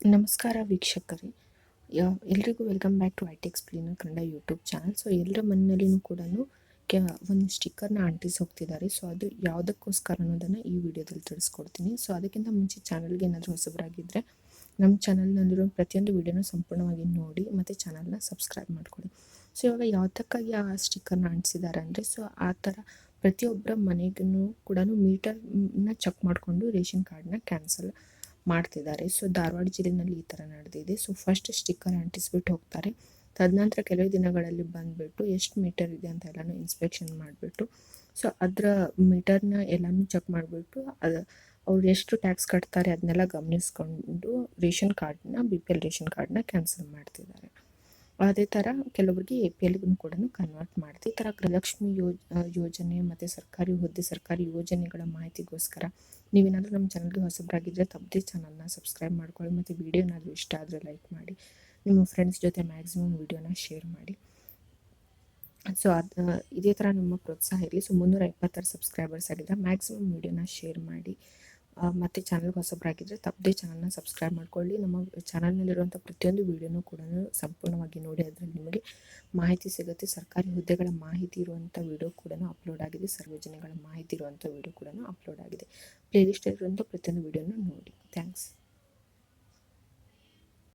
ನಮಸ್ಕಾರ ವೀಕ್ಷಕರೇ. ಎಲ್ರಿಗೂ welcome back to I T explainer Kannada YouTube channel. So ಎಲ್ಲರ ಮನೆಯಲ್ಲಿನೂ ಕೂಡ ಕೆ ಒಂದು ಸ್ಟಿಕ್ಕರ್ನ ಅಂಟಿಸಿ ಹೋಗ್ತಿದ್ದಾರೆ ಸೊ, ಅದು ಯಾವುದಕ್ಕೋಸ್ಕರ ಅನ್ನೋದನ್ನು ಈ ವಿಡಿಯೋದಲ್ಲಿ ತಿಳಿಸ್ಕೊಡ್ತೀನಿ. ಸೊ, ಅದಕ್ಕಿಂತ ಮುಂಚೆ ಚಾನಲ್ಗೆ ಏನಾದರೂ ಹೊಸಬರಾಗಿದ್ದರೆ ನಮ್ಮ ಚಾನಲ್ನಲ್ಲಿರೋ ಪ್ರತಿಯೊಂದು ವಿಡಿಯೋನ ಸಂಪೂರ್ಣವಾಗಿ ನೋಡಿ, ಮತ್ತು ಚಾನಲ್ನ ಸಬ್ಸ್ಕ್ರೈಬ್ ಮಾಡ್ಕೊಳ್ಳಿ. ಸೊ, ಇವಾಗ ಯಾವುದಕ್ಕಾಗಿ ಆ ಸ್ಟಿಕ್ಕರ್ನ ಅಂಟಿಸಿದ್ದಾರೆ ಅಂದರೆ, ಸೊ, ಆ ಥರ ಪ್ರತಿಯೊಬ್ಬರ ಮನೆಗೂ ಕೂಡ ಮೀಟರ್ನ ಚೆಕ್ ಮಾಡಿಕೊಂಡು ರೇಷನ್ ಕಾರ್ಡ್ನ ಕ್ಯಾನ್ಸಲ್ ಮಾಡ್ತಿದ್ದಾರೆ. ಸೊ ಧಾರವಾಡ ಜಿಲ್ಲೆನಲ್ಲಿ ಈ ಥರ ನಡೆದಿದೆ. ಸೊ ಫಸ್ಟ್ ಸ್ಟಿಕ್ಕರ್ ಅಂಟಿಸ್ಬಿಟ್ಟು ಹೋಗ್ತಾರೆ. ತದನಂತರ ಕೆಲವು ದಿನಗಳಲ್ಲಿ ಬಂದುಬಿಟ್ಟು ಎಷ್ಟು ಮೀಟರ್ ಇದೆ ಅಂತ ಎಲ್ಲನೂ ಇನ್ಸ್ಪೆಕ್ಷನ್ ಮಾಡಿಬಿಟ್ಟು ಸೊ ಅದರ ಮೀಟರ್ನ ಎಲ್ಲನೂ ಚೆಕ್ ಮಾಡಿಬಿಟ್ಟು ಅದು, ಅವ್ರು ಎಷ್ಟು ಟ್ಯಾಕ್ಸ್ ಕಟ್ತಾರೆ ಅದನ್ನೆಲ್ಲ ಗಮನಿಸ್ಕೊಂಡು ರೇಷನ್ ಕಾರ್ಡ್ನ ಬಿ ಪಿ ಎಲ್ ರೇಷನ್ ಕಾರ್ಡ್ನ ಕ್ಯಾನ್ಸಲ್ ಮಾಡ್ತಿದ್ದಾರೆ. ಅದೇ ಥರ ಕೆಲವರಿಗೆ ಎ ಪಿ ಎಲ್ಗೂ ಕೂಡ ಕನ್ವರ್ಟ್ ಮಾಡ್ತೀವಿ ಈ ಥರ ಗೃಹಲಕ್ಷ್ಮಿ ಯೋಜ್ ಯೋಜನೆ ಮತ್ತು ಸರ್ಕಾರಿ ಹುದ್ದೆ, ಸರ್ಕಾರಿ ಯೋಜನೆಗಳ ಮಾಹಿತಿಗೋಸ್ಕರ ನೀವೇನಾದರೂ ನಮ್ಮ ಚಾನಲ್ಗೆ ಹೊಸಬರಾಗಿದ್ದರೆ ತಪ್ಪದೇ ಚಾನಲ್ನ ಸಬ್ಸ್ಕ್ರೈಬ್ ಮಾಡ್ಕೊಳ್ಳಿ ಮತ್ತು ವಿಡಿಯೋ ಏನಾದರೂ ಇಷ್ಟ ಆದರೆ ಲೈಕ್ ಮಾಡಿ. ನಿಮ್ಮ ಫ್ರೆಂಡ್ಸ್ ಜೊತೆ ಮ್ಯಾಕ್ಸಿಮಮ್ ವಿಡಿಯೋನ ಶೇರ್ ಮಾಡಿ. ಸೊ ಅದು ಇದೇ ಥರ ನಿಮ್ಮ ಪ್ರೋತ್ಸಾಹ ಇರಲಿ. ಸೊ ಮುನ್ನೂರ ಇಪ್ಪತ್ತಾರು ಸಬ್ಸ್ಕ್ರೈಬರ್ಸ್ ಆಗಿದ್ದರೆ ಮ್ಯಾಕ್ಸಿಮಮ್ ವಿಡಿಯೋನ ಶೇರ್ ಮಾಡಿ. ಮತ್ತೆ ಚಾನಲ್ ಹೊಸಬರಾಗಿದ್ದರೆ ತಪ್ಪದೇ ಚಾನಲ್ನ ಸಬ್ಸ್ಕ್ರೈಬ್ ಮಾಡ್ಕೊಳ್ಳಿ. ನಮ್ಮ ಚಾನಲ್ನಲ್ಲಿರುವಂಥ ಪ್ರತಿಯೊಂದು ವೀಡಿಯೋನೂ ಕೂಡ ಸಂಪೂರ್ಣವಾಗಿ ನೋಡಿ, ಅದರಲ್ಲಿ ನಿಮಗೆ ಮಾಹಿತಿ ಸಿಗುತ್ತೆ. ಸರ್ಕಾರಿ ಹುದ್ದೆಗಳ ಮಾಹಿತಿ ಇರುವಂಥ ವಿಡಿಯೋ ಕೂಡ ಅಪ್ಲೋಡ್ ಆಗಿದೆ. ಸರ್ವಜನಿಗಳ ಮಾಹಿತಿ ಇರುವಂಥ ವಿಡಿಯೋ ಕೂಡ ಅಪ್ಲೋಡ್ ಆಗಿದೆ. ಪ್ಲೇಲಿಸ್ಟಲ್ಲಿರುವಂಥ ಪ್ರತಿಯೊಂದು ವಿಡಿಯೋನ ನೋಡಿ. ಥ್ಯಾಂಕ್ಸ್